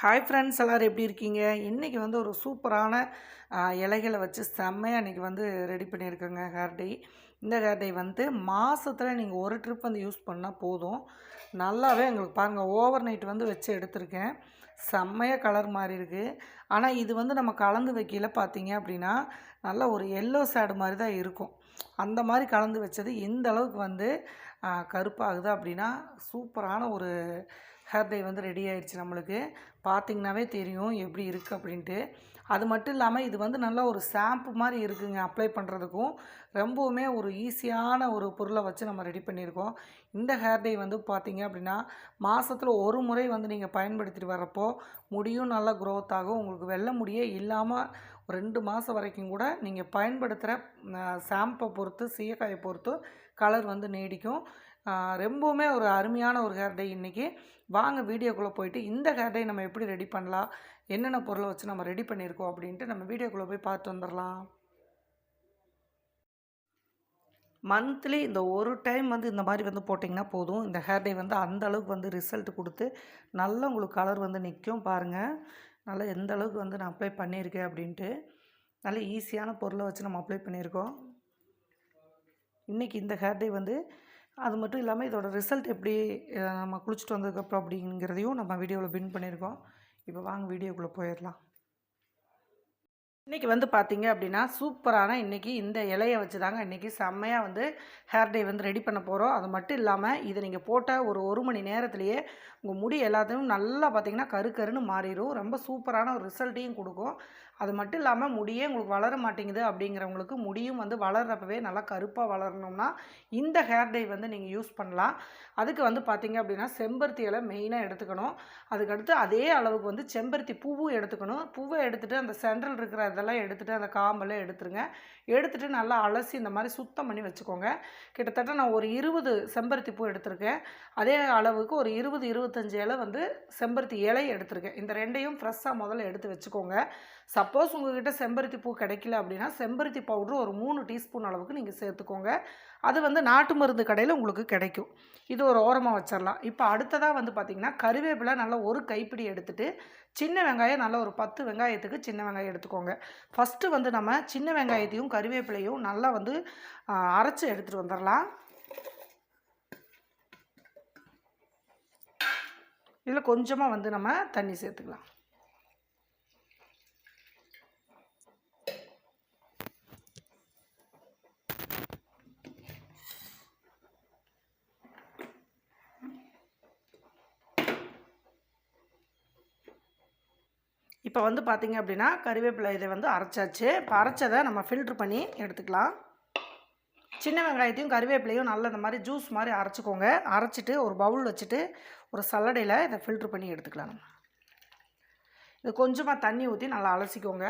Hi friends எல்லோரும் எப்படி இருக்கீங்க? இன்றைக்கி வந்து ஒரு சூப்பரான இலைகளை வச்சு செம்மையாக இன்றைக்கி வந்து ரெடி பண்ணியிருக்கேங்க ஹேர் டை இந்த ஹேர் டை வந்து மாதத்தில் நீங்கள் ஒரு ட்ரிப் வந்து யூஸ் பண்ணால் போதும். நல்லாவே எங்களுக்கு பாருங்கள் ஓவர் நைட் வந்து வச்சு எடுத்திருக்கேன். செம்மையாக கலர் மாறி இருக்குது ஆனால் இது வந்து நம்ம கலந்து வைக்கல பார்த்தீங்க அப்படின்னா நல்ல ஒரு எல்லோ சேடு மாதிரி தான் இருக்கும். அந்த மாதிரி கலந்து வச்சது இந்த அளவுக்கு வந்து கருப்பாகுது அப்படின்னா சூப்பரான ஒரு ஹேர் டை வந்து ரெடி ஆயிடுச்சு நம்மளுக்கு. பார்த்திங்கனாவே தெரியும் எப்படி இருக்குது அப்படின்ட்டு. அது மட்டும் இல்லாமல் இது வந்து நல்லா ஒரு ஷாம்பு மாதிரி இருக்குங்க அப்ளை பண்ணுறதுக்கும் ரொம்பவுமே ஒரு ஈஸியான ஒரு பொருளை வச்சு நம்ம ரெடி பண்ணியிருக்கோம். இந்த ஹேர் டை வந்து பார்த்திங்க அப்படின்னா மாதத்தில் ஒரு முறை வந்து நீங்கள் பயன்படுத்திட்டு வரப்போ முடியும் நல்லா க்ரோத் ஆகும். உங்களுக்கு வெள்ள முடியே இல்லாமல் ஒரு ரெண்டு மாதம் வரைக்கும் கூட நீங்கள் பயன்படுத்துகிற ஷாம்பை பொறுத்து சீயக்காயை பொறுத்து கலர் வந்து நீடிக்கும். ரொம்பவுமே ஒரு அருமையான ஒரு ஹேர் டை இன்றைக்கி வாங்க வீடியோக்குள்ளே போயிட்டு இந்த ஹேர் டை நம்ம எப்படி ரெடி பண்ணலாம் என்னென்ன பொருளை வச்சு நம்ம ரெடி பண்ணியிருக்கோம் அப்படின்ட்டு நம்ம வீடியோக்குள்ளே போய் பார்த்து வந்துடலாம் மந்த்லி இந்த ஒரு டைம் வந்து இந்த மாதிரி வந்து போட்டிங்கன்னா போதும். இந்த ஹேர் டை வந்து அந்த அளவுக்கு வந்து ரிசல்ட் கொடுத்து நல்ல உங்களுக்கு கலர் வந்து நிற்கும் பாருங்கள் நல்லா எந்த அளவுக்கு வந்து நான் அப்ளை பண்ணியிருக்கேன் அப்படின்ட்டு நல்ல ஈஸியான பொருளை வச்சு நம்ம அப்ளை பண்ணியிருக்கோம். இன்றைக்கி இந்த ஹேர் டை வந்து அது மட்டும் இல்லாமல் இதோட ரிசல்ட் எப்படி நம்ம குளிச்சுட்டு வந்ததுக்கப்புறம் அப்படிங்கிறதையும் நம்ம வீடியோவில் பின் பண்ணியிருக்கோம். இப்போ வாங்க வீடியோக்குள்ளே போயிடலாம். இன்றைக்கி வந்து பார்த்தீங்க அப்படின்னா சூப்பரான இன்றைக்கி இந்த இலையை வச்சு தாங்க இன்றைக்கி செம்மையாக வந்து ஹேர் டே வந்து ரெடி பண்ண போகிறோம் அது மட்டும் இல்லாமல் இதை நீங்கள் போட்ட ஒரு ஒரு மணி நேரத்துலேயே உங்கள் முடி எல்லாத்தையும் நல்லா பார்த்தீங்கன்னா கரு கருன்னு மாறிடும் ரொம்ப சூப்பரான ஒரு ரிசல்ட்டையும் கொடுக்கும். அது மட்டும் இல்லாமல் முடியே உங்களுக்கு வளர மாட்டேங்குது அப்படிங்கிறவங்களுக்கு முடியும் வந்து வளர்கிறப்பவே நல்லா கருப்பாக வளரணும்னா இந்த ஹேர் டை வந்து நீங்கள் யூஸ் பண்ணலாம். அதுக்கு வந்து பார்த்திங்க அப்படின்னா செம்பருத்தி இலை மெயினாக எடுத்துக்கணும். அதுக்கடுத்து அதே அளவுக்கு வந்து செம்பருத்தி பூவும் எடுத்துக்கணும். பூவை எடுத்துகிட்டு அந்த சென்ட்ரல் இருக்கிற இதெல்லாம் எடுத்துகிட்டு அந்த காம்பெல்லாம் எடுத்துருங்க. எடுத்துகிட்டு நல்லா அலசி இந்த மாதிரி சுத்தம் பண்ணி வச்சுக்கோங்க. கிட்டத்தட்ட நான் ஒரு இருபது செம்பருத்தி பூ எடுத்திருக்கேன். அதே அளவுக்கு ஒரு இருபது இருபத்தஞ்சு இலை வந்து செம்பருத்தி இலை எடுத்திருக்கேன். இந்த ரெண்டையும் ஃப்ரெஷ்ஷாக முதல்ல எடுத்து வச்சுக்கோங்க. சப்போஸ் உங்ககிட்ட செம்பருத்தி பூ கிடைக்கல அப்படின்னா செம்பருத்தி பவுட்ரு ஒரு மூணு டீஸ்பூன் அளவுக்கு நீங்கள் சேர்த்துக்கோங்க. அது வந்து நாட்டு மருந்து கடையில் உங்களுக்கு கிடைக்கும். இது ஒரு ஓரமாக வச்சிடலாம் இப்போ அடுத்ததாக வந்து பார்த்திங்கன்னா கருவேப்பிலை நல்லா ஒரு கைப்பிடி எடுத்துகிட்டு சின்ன வெங்காயம் நல்லா ஒரு பத்து வெங்காயத்துக்கு சின்ன வெங்காயம் எடுத்துக்கோங்க. ஃபஸ்ட்டு வந்து நம்ம சின்ன வெங்காயத்தையும் கருவேப்பிலையும் நல்லா வந்து அரைச்சி எடுத்துகிட்டு வந்துடலாம் இதில் கொஞ்சமாக வந்து நம்ம தண்ணி சேர்த்துக்கலாம். இப்போ வந்து பார்த்தீங்க அப்படின்னா கறிவேப்பிலை இதை வந்து அரைச்சாச்சு. இப்போ அரைச்சதை நம்ம ஃபில்ட்ரு பண்ணி எடுத்துக்கலாம். சின்ன வெங்காயத்தையும் கறிவேப்பிலையும் நல்ல இந்த மாதிரி ஜூஸ் மாதிரி அரைச்சிக்கோங்க. அரைச்சிட்டு ஒரு பவுல் வச்சுட்டு ஒரு சல்லடையில் இதை ஃபில்ட்ரு பண்ணி எடுத்துக்கலாம் நம்ம. இது கொஞ்சமாக தண்ணி ஊற்றி நல்லா அலசிக்கோங்க.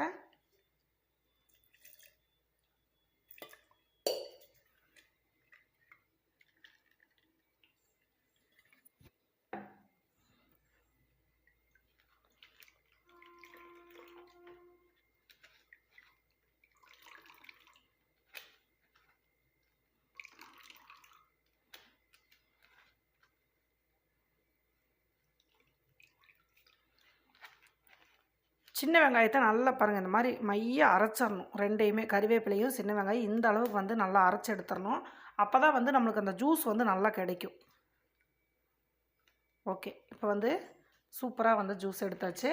சின்ன வெங்காயத்தை நல்லா பாருங்கள் இந்த மாதிரி மைய அரைச்சிடணும். ரெண்டையுமே கறிவேப்பிலையும் சின்ன வெங்காயம் இந்த அளவுக்கு வந்து நல்லா அரைச்சி எடுத்துடணும். அப்போ தான் வந்து நம்மளுக்கு அந்த ஜூஸ் வந்து நல்லா கிடைக்கும். ஓகே இப்போ வந்து சூப்பராக வந்து ஜூஸ் எடுத்தாச்சு.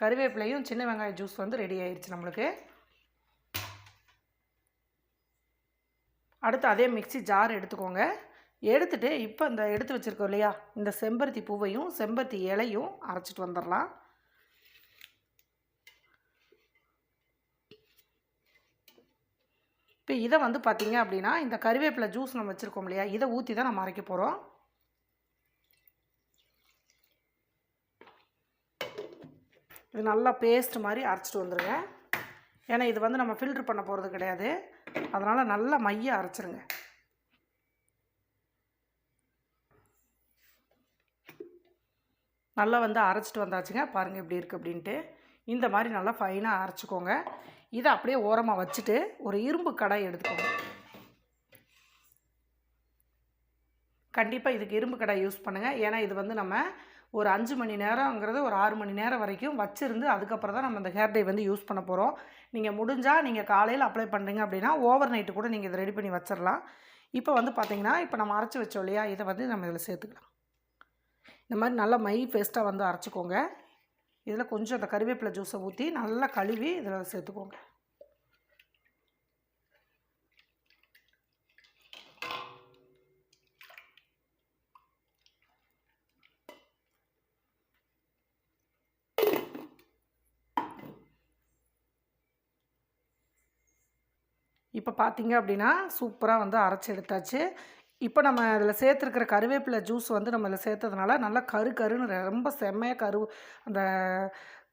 கறிவேப்பிலையும் சின்ன வெங்காய ஜூஸ் வந்து ரெடி ஆயிடுச்சு நம்மளுக்கு. அடுத்து அதே மிக்ஸி ஜார் எடுத்துக்கோங்க. எடுத்துகிட்டு இப்போ இந்த எடுத்து வச்சுருக்கோம் இல்லையா இந்த செம்பருத்தி பூவையும் செம்பருத்தி இலையும் அரைச்சிட்டு வந்துடலாம். இப்போ இதை வந்து பார்த்தீங்க அப்படின்னா இந்த கருவேப்பிலை ஜூஸ் நம்ம வச்சுருக்கோம் இல்லையா? இதை ஊற்றி தான் நம்ம அரைக்க போகிறோம் இது நல்லா பேஸ்ட் மாதிரி அரைச்சிட்டு வந்துடுங்க ஏன்னா இது வந்து நம்ம ஃபில்ட்ரு பண்ண போகிறது கிடையாது. அதனால் நல்லா மைய அரைச்சிருங்க. நல்லா வந்து அரைச்சிட்டு வந்தாச்சுங்க. பாருங்கள் எப்படி இருக்குது அப்படின்ட்டு. இந்த மாதிரி நல்லா ஃபைனாக அரைச்சிக்கோங்க. இதை அப்படியே ஓரமாக வச்சுட்டு ஒரு இரும்பு கடாய் எடுத்துக்கோங்க. கண்டிப்பாக இதுக்கு இரும்பு கடாய் யூஸ் பண்ணுங்கள் ஏன்னா இது வந்து நம்ம ஒரு அஞ்சு மணி நேரங்கிறது ஒரு ஆறு மணி நேரம் வரைக்கும் வச்சுருந்து அதுக்கப்புறம் தான் நம்ம இந்த ஹேர் டை வந்து யூஸ் பண்ண போகிறோம் நீங்கள் முடிஞ்சால் நீங்கள் காலையில் அப்ளை பண்ணுறீங்க அப்படின்னா ஓவர் நைட்டு கூட நீங்கள் இதை ரெடி பண்ணி வச்சிடலாம் இப்போ வந்து பார்த்தீங்கன்னா இப்போ நம்ம அரைச்சி வச்சோம் இல்லையா? இதை வந்து நம்ம இதில் சேர்த்துக்கலாம். இந்த மாதிரி நல்லா மை பேஸ்ட்டாக வந்து அரைச்சிக்கோங்க. இதில் கொஞ்சம் அந்த கருவேப்பிலை ஜூஸை ஊற்றி நல்லா கழுவி இதில் சேர்த்துக்கோங்க. இப்போ பார்த்தீங்க அப்படின்னா சூப்பராக வந்து அரைச்சி எடுத்தாச்சு. இப்போ நம்ம அதில் சேர்த்துருக்கிற கருவேப்பிலை ஜூஸ் வந்து நம்ம இதில் சேர்த்ததுனால நல்லா கரு கருன்னு ரொம்ப செம்மையாக கரு அந்த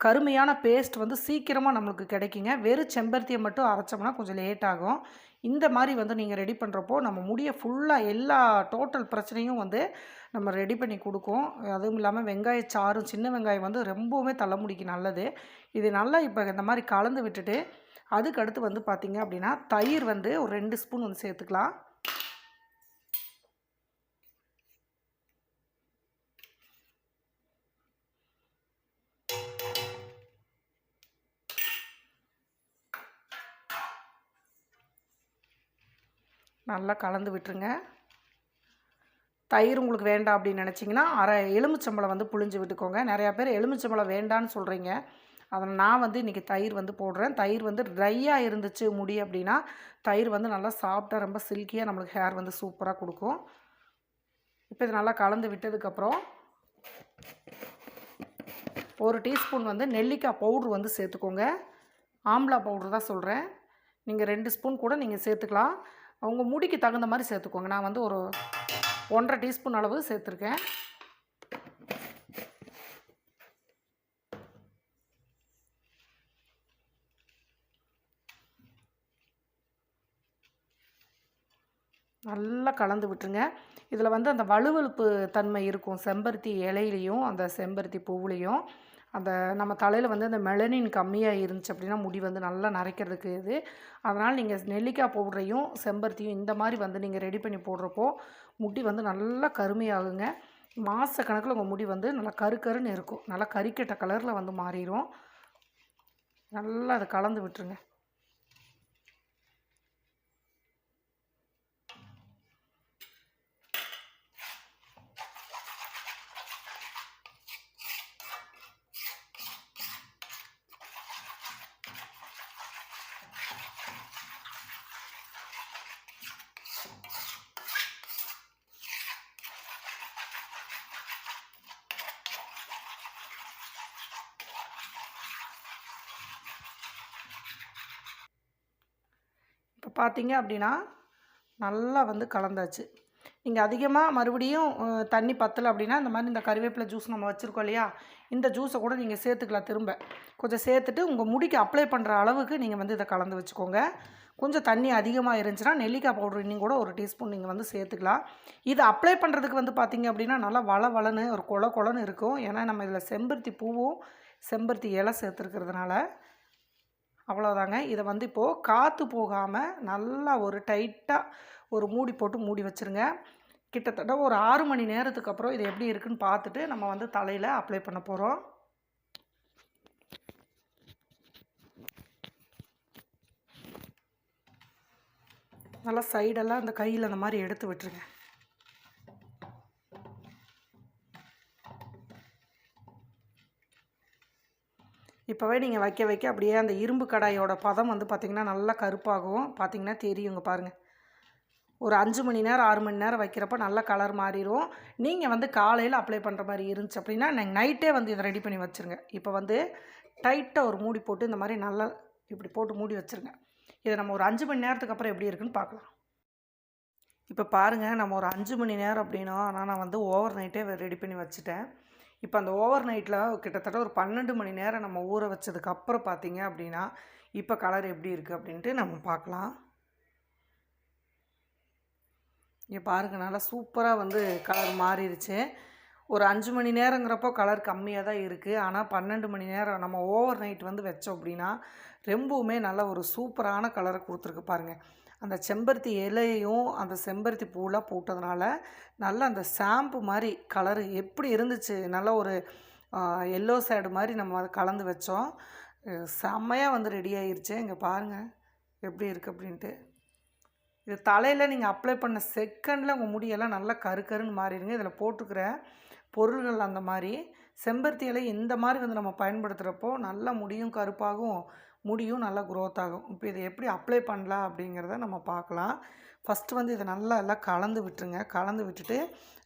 கருமையான பேஸ்ட் வந்து சீக்கிரமாக நம்மளுக்கு கிடைக்குங்க. வெறும் செம்பருத்தியை மட்டும் அரைச்சோம்னா கொஞ்சம் லேட் ஆகும். இந்த மாதிரி வந்து நீங்கள் ரெடி பண்ணுறப்போ நம்ம முடியை ஃபுல்லாக எல்லா டோட்டல் பிரச்சனையும் வந்து நம்ம ரெடி பண்ணி கொடுக்கும். அதுவும் இல்லாமல் வெங்காய சாறும் சின்ன வெங்காயம் வந்து ரொம்பவுமே தலைமுடிக்கு நல்லது. இது நல்லா இப்போ இந்த மாதிரி கலந்து விட்டுட்டு அதுக்கடுத்து வந்து பார்த்திங்க அப்படின்னா தயிர் வந்து ஒரு ரெண்டு ஸ்பூன் வந்து சேர்த்துக்கலாம். நல்லா கலந்து விட்டுருங்க. தயிர் உங்களுக்கு வேண்டாம் அப்படின்னு நினச்சிங்கன்னா அரை எலுமிச்சம்பழம் வந்து புழிஞ்சு விட்டுக்கோங்க. நிறையா பேர் எலுமிச்சம்பழம் வேண்டான்னு சொல்கிறீங்க அதில் நான் வந்து இன்றைக்கி தயிர் வந்து போடுறேன். தயிர் வந்து ட்ரையாக இருந்துச்சு முடி அப்படின்னா தயிர் வந்து நல்லா சாப்பிட்டா ரொம்ப சில்கியாக நம்மளுக்கு ஹேர் வந்து சூப்பராக கொடுக்கும். இப்போ இது நல்லா கலந்து விட்டதுக்கப்புறம் ஒரு டீஸ்பூன் வந்து நெல்லிக்காய் பவுட்ரு வந்து சேர்த்துக்கோங்க. ஆம்லா பவுட்ரு தான் சொல்கிறேன் நீங்கள் ரெண்டு ஸ்பூன் கூட நீங்கள் சேர்த்துக்கலாம். அவங்க முடிக்கு தகுந்த மாதிரி சேர்த்துக்கோங்க. நான் வந்து ஒரு ஒன்றரை டீஸ்பூன் அளவு சேர்த்துருக்கேன். நல்லா கலந்து விட்டுருங்க. இதில் வந்து அந்த வலுவழுப்பு தன்மை இருக்கும். செம்பருத்தி இலையிலையும் அந்த செம்பருத்தி பூவுலேயும். அந்த நம்ம தலையில் வந்து அந்த மெலனின் கம்மியாக இருந்துச்சு அப்படின்னா முடி வந்து நல்லா நரைக்கிறதுக்கு இது. அதனால் நீங்கள் நெல்லிக்காய் பவுடரையும் செம்பருத்தியும் இந்த மாதிரி வந்து நீங்கள் ரெடி பண்ணி போடுறப்போ முடி வந்து நல்லா கருமையாகுங்க. மாத கணக்கில் உங்கள் முடி வந்து நல்லா கரு கருன்னு இருக்கும். நல்லா கறிக்கட்ட கலரில் வந்து மாறிடும் நல்லா அதை கலந்து விட்டுருங்க. பார்த்தீங்க அப்படின்னா நல்லா வந்து கலந்தாச்சு. நீங்கள் அதிகமாக மறுபடியும் தண்ணி பத்தலை அப்படின்னா இந்த மாதிரி இந்த கருவேப்பிலை ஜூஸ் நம்ம வச்சுருக்கோம் இல்லையா? இந்த ஜூஸை கூட நீங்கள் சேர்த்துக்கலாம் திரும்ப. கொஞ்சம் சேர்த்துட்டு உங்கள் முடிக்கு அப்ளை பண்ணுற அளவுக்கு நீங்கள் வந்து இதை கலந்து வச்சுக்கோங்க. கொஞ்சம் தண்ணி அதிகமாக இருந்துச்சுன்னா நெல்லிக்காய் பவுடர் இன்னும் கூட ஒரு டீஸ்பூன் நீங்கள் வந்து சேர்த்துக்கலாம். இது அப்ளை பண்ணுறதுக்கு வந்து பார்த்தீங்க அப்படின்னா நல்லா வள வளன்னு ஒரு கொல கொலன்னு இருக்கும். ஏன்னா நம்ம இதில் செம்பருத்தி பூவும் செம்பருத்தி இலை சேர்த்துருக்கிறதுனால அவ்வளோதாங்க இதை வந்து இப்போது காற்று போகாமல் நல்லா ஒரு டைட்டாக ஒரு மூடி போட்டு மூடி வச்சுருங்க. கிட்டத்தட்ட ஒரு ஆறு மணி நேரத்துக்கு அப்புறம் இது எப்படி இருக்குன்னு பார்த்துட்டு நம்ம வந்து தலையில் அப்ளை பண்ண போகிறோம் நல்லா சைடெல்லாம் அந்த கையில் அந்த மாதிரி எடுத்து விட்டுருங்க. இப்போவே நீங்கள் வைக்க வைக்க அப்படியே அந்த இரும்பு கடாயோட பதம் வந்து பார்த்திங்கன்னா நல்லா கருப்பாகும் பார்த்திங்கன்னா தெரியுங்க பாருங்கள் ஒரு அஞ்சு மணி நேரம் ஆறு மணி நேரம் வைக்கிறப்ப நல்ல கலர் மாறிடும் நீங்கள் வந்து காலையில் அப்ளை பண்ணுற மாதிரி இருந்துச்சு அப்படின்னா நீங்கள் நைட்டே வந்து இதை ரெடி பண்ணி வச்சுருங்க. இப்போ வந்து டைட்டாக ஒரு மூடி போட்டு இந்த மாதிரி நல்லா இப்படி போட்டு மூடி வச்சுருங்க. இதை நம்ம ஒரு அஞ்சு மணி நேரத்துக்கு அப்புறம் எப்படி இருக்குன்னு பார்க்கலாம். இப்போ பாருங்கள் நம்ம ஒரு அஞ்சு மணி நேரம் அப்படின்னா ஆனால் நான் வந்து ஓவர் நைட்டே ரெடி பண்ணி வச்சுட்டேன். இப்போ அந்த ஓவர் நைட்டில் கிட்டத்தட்ட ஒரு பன்னெண்டு மணி நேரம் நம்ம ஊற வச்சதுக்கப்புறம் பார்த்தீங்க அப்படின்னா இப்போ கலர் எப்படி இருக்குது அப்படின்ட்டு நம்ம பார்க்கலாம். இங்கே பாருங்க நல்லா சூப்பராக வந்து கலர் மாறிடுச்சு. ஒரு அஞ்சு மணி நேரங்கிறப்போ கலர் கம்மியாக தான் இருக்குது ஆனால் பன்னெண்டு மணி நேரம் நம்ம ஓவர் நைட் வந்து வச்சோம் அப்படின்னா ரொம்பவுமே நல்ல ஒரு சூப்பரான கலரை கொடுத்துருக்கு பாருங்கள் அந்த செம்பருத்தி இலையும் அந்த செம்பருத்தி பூலாம் போட்டதுனால நல்லா அந்த ஷாம்பு மாதிரி கலரு எப்படி இருந்துச்சு? நல்ல ஒரு எல்லோ சைடு மாதிரி நம்ம அதை கலந்து வச்சோம். செம்மையாக வந்து ரெடி ஆயிருச்சு. இங்கே பாருங்கள் எப்படி இருக்குது அப்படின்ட்டு. இது தலையில் நீங்கள் அப்ளை பண்ண செகண்டில் உங்கள் முடியெல்லாம் நல்லா கரு கருன்னு மாறிடுங்க. இதில் போட்டுக்கிற பொருள்கள் அந்த மாதிரி. செம்பருத்தி இலை இந்த மாதிரி வந்து நம்ம பயன்படுத்துகிறப்போ நல்லா முடியும் கருப்பாகும் முடியும் நல்லா க்ரோத் ஆகும். இப்போ இதை எப்படி அப்ளை பண்ணலாம் அப்படிங்கிறத நம்ம பார்க்கலாம். ஃபஸ்ட்டு வந்து இதை நல்லா எல்லாம் கலந்து விட்டுருங்க. கலந்து விட்டுட்டு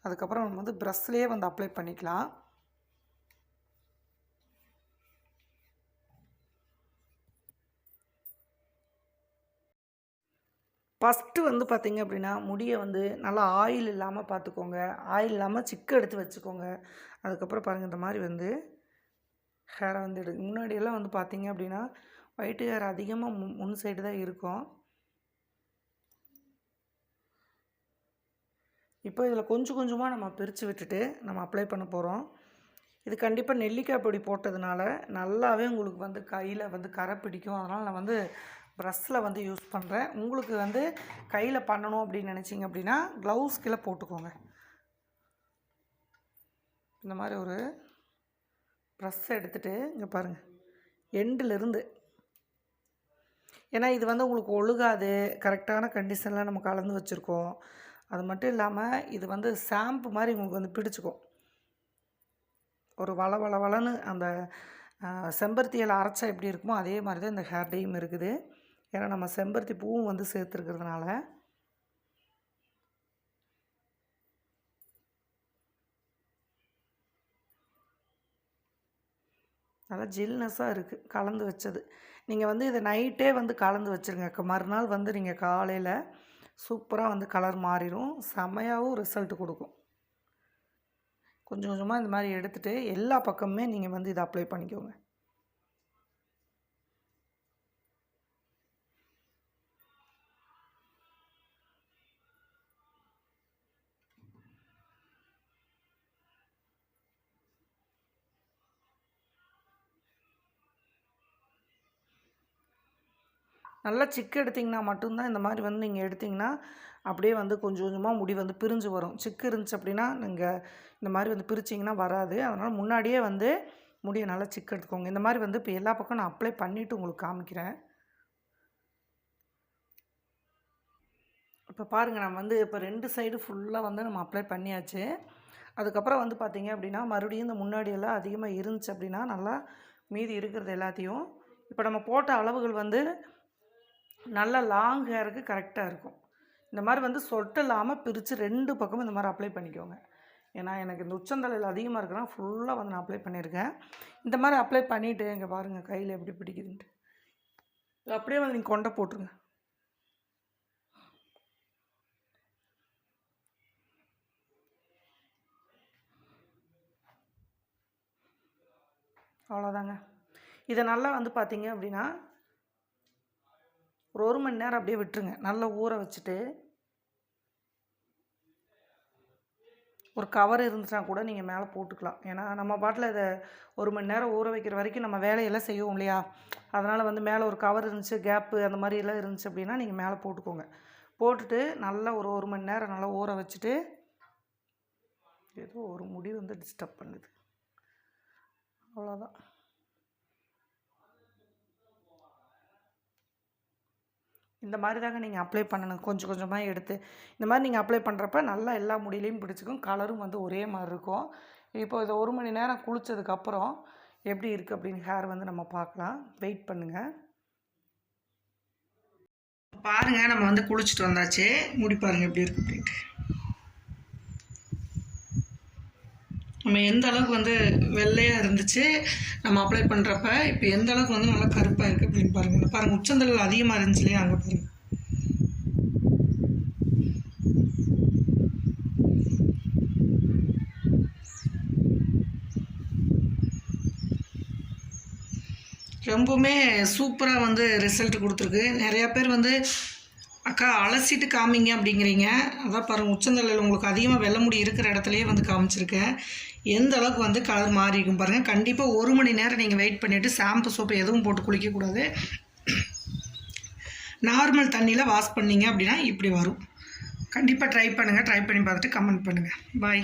அதுக்கப்புறம் நம்ம வந்து ப்ரெஷ்லேயே வந்து அப்ளை பண்ணிக்கலாம். ஃபஸ்ட்டு வந்து பார்த்திங்க அப்படின்னா முடியை வந்து நல்லா ஆயில் இல்லாமல் பார்த்துக்கோங்க. ஆயில் இல்லாமல் சிக்கு எடுத்து வச்சுக்கோங்க. அதுக்கப்புறம் பாருங்கள் இந்த மாதிரி வந்து ஹேரை வந்து எடு முன்னாடியெல்லாம் வந்து பார்த்திங்க அப்படின்னா ஒயிட் அதிகமாக மு முன் சைடு தான் இருக்கும். இப்போ இதில் கொஞ்சம் கொஞ்சமாக நம்ம பிரித்து விட்டுட்டு நம்ம அப்ளை பண்ண போகிறோம் இது கண்டிப்பாக நெல்லிக்காய் பொடி போட்டதுனால நல்லாவே உங்களுக்கு வந்து கையில் வந்து கரை பிடிக்கும். அதனால் நான் வந்து ப்ரஷ்ஷில் வந்து யூஸ் பண்ணுறேன் உங்களுக்கு வந்து கையில் பண்ணணும் அப்படின்னு நினச்சிங்க அப்படின்னா க்ளவுஸ் கீழே போட்டுக்கோங்க. இந்த மாதிரி ஒரு ப்ரஷ் எடுத்துகிட்டு இங்கே பாருங்கள் எண்டுலேருந்து ஏன்னா இது வந்து உங்களுக்கு ஒழுகாது கரெக்டான கண்டிஷனில் நம்ம கலந்து வச்சுருக்கோம். அது மட்டும் இல்லாமல் இது வந்து ஷாம்பு மாதிரி உங்களுக்கு வந்து பிடிச்சிக்கும். ஒரு வள வள வளன்னு அந்த செம்பருத்தி இலை அரைச்சா எப்படி இருக்குமோ அதே மாதிரி தான் இந்த ஹேர் டேயும் இருக்குது. ஏன்னா நம்ம செம்பருத்தி பூவும் வந்து சேர்த்துருக்கிறதுனால நல்லா ஜில்னஸாக இருக்குது கலந்து வச்சது. நீங்கள் வந்து இதை நைட்டே வந்து கலந்து வச்சுருங்க மறுநாள் வந்து நீங்கள் காலையில் சூப்பராக வந்து கலர் மாறிடும் செமையாகவும் ரிசல்ட் கொடுக்கும். கொஞ்சம் கொஞ்சமாக இந்த மாதிரி எடுத்துகிட்டு எல்லா பக்கமுமே நீங்கள் வந்து இதை அப்ளை பண்ணிக்கோங்க. நல்லா சிக்கு எடுத்திங்கன்னா மட்டும்தான் இந்த மாதிரி வந்து நீங்கள் எடுத்திங்கன்னா அப்படியே வந்து கொஞ்சம் கொஞ்சமாக முடி வந்து பிரிஞ்சு வரும். சிக்கு இருந்துச்சு அப்படின்னா நீங்கள் இந்த மாதிரி வந்து பிரிச்சிங்கன்னா வராது. அதனால் முன்னாடியே வந்து முடியை நல்லா சிக்கு எடுத்துக்கோங்க. இந்த மாதிரி வந்து இப்போ எல்லா பக்கம் நான் அப்ளை பண்ணிவிட்டு உங்களுக்கு காமிக்கிறேன். இப்போ பாருங்கள் நம்ம வந்து இப்போ ரெண்டு சைடு ஃபுல்லாக வந்து நம்ம அப்ளை பண்ணியாச்சு. அதுக்கப்புறம் வந்து பார்த்திங்க அப்படின்னா மறுபடியும் இந்த முன்னாடியெல்லாம் அதிகமாக இருந்துச்சு அப்படின்னா நல்லா மீதி இருக்கிறது எல்லாத்தையும் இப்போ நம்ம போட்ட அளவுகள் வந்து நல்ல லாங் ஹேருக்கு கரெக்டாக இருக்கும். இந்த மாதிரி வந்து சொட்டு இல்லாமல் பிரித்து ரெண்டு பக்கமும் இந்த மாதிரி அப்ளை பண்ணிக்கோங்க. ஏன்னா எனக்கு இந்த உச்சந்தலையில் அதிகமாக இருக்குன்னா ஃபுல்லாக வந்து நான் அப்ளை பண்ணியிருக்கேன் இந்த மாதிரி அப்ளை பண்ணிவிட்டு இங்கே பாருங்கள் கையில் எப்படி பிடிக்குதுன்ட்டு. அப்படியே வந்து நீங்கள் கொண்டை போட்டுருங்க. அவ்வளோதாங்க இதை நல்லா வந்து பார்த்தீங்க அப்படின்னா ஒரு ஒரு மணி நேரம் அப்படியே விட்டுருங்க. நல்லா ஊற வச்சுட்டு ஒரு கவர் இருந்துச்சுன்னா கூட நீங்கள் மேலே போட்டுக்கலாம். ஏன்னா நம்ம பாட்டில் இதை ஒரு மணி நேரம் ஊற வைக்கிற வரைக்கும் நம்ம வேலையெல்லாம் செய்வோம் இல்லையா? அதனால் வந்து மேலே ஒரு கவர் இருந்துச்சு கேப்பு அந்த மாதிரி எல்லாம் இருந்துச்சு அப்படின்னா நீங்கள் மேலே போட்டுக்கோங்க. போட்டுட்டு நல்லா ஒரு ஒரு மணி நேரம் நல்லா ஊற வச்சுட்டு ஏதோ ஒரு முடி வந்து டிஸ்டர்ப் பண்ணுது. அவ்வளோதான் இந்த மாதிரி தாங்க நீங்கள் அப்ளை பண்ணணும். கொஞ்சம் கொஞ்சமாக எடுத்து. இந்த மாதிரி நீங்கள் அப்ளை பண்ணுறப்ப நல்லா எல்லா முடியிலையும் பிடிச்சிக்கும். கலரும் வந்து ஒரே மாதிரி இருக்கும். இப்போ இதை ஒரு மணி நேரம் குளித்ததுக்கப்புறம் எப்படி இருக்குது அப்படின்னு ஹேர் வந்து நம்ம பார்க்கலாம். வெயிட் பண்ணுங்கள் பாருங்கள் நம்ம வந்து குளிச்சுட்டு வந்தாச்சு. முடி பாருங்கள் எப்படி இருக்கு அப்படின்ட்டு. நம்ம எந்த அளவுக்கு வந்து வெள்ளையாக இருந்துச்சு நம்ம அப்ளை பண்ணுறப்ப இப்போ எந்த அளவுக்கு வந்து நல்லா கருப்பாக இருக்குது அப்படின்னு பாருங்கள் பாருங்கள் உச்சந்தலையில் அதிகமாக இருந்துச்சு இல்லையா அங்கே பாருங்கள் ரொம்பவுமே சூப்பராக வந்து ரிசல்ட் கொடுத்துருக்கு. நிறையா பேர் வந்து அக்கா அலசிட்டு காமிங்க அப்படிங்கிறீங்க. அதான் பாருங்கள் உச்சந்தலையில் உங்களுக்கு அதிகமாக வெள்ள முடி இருக்கிற இடத்துலையே வந்து காமிச்சிருக்கேன். எந்த அளவுக்கு வந்து கலர் மாறி இருக்கும் பாருங்கள் கண்டிப்பாக ஒரு மணி நேரம் நீங்கள் வெயிட் பண்ணிவிட்டு ஷாம்பு சோப்பு எதுவும் போட்டு குளிக்கக்கூடாது. நார்மல் தண்ணியில் வாஷ் பண்ணிங்க அப்படின்னா இப்படி வரும். கண்டிப்பாக ட்ரை பண்ணுங்கள் ட்ரை பண்ணி பார்த்துட்டு கமெண்ட் பண்ணுங்கள் பாய்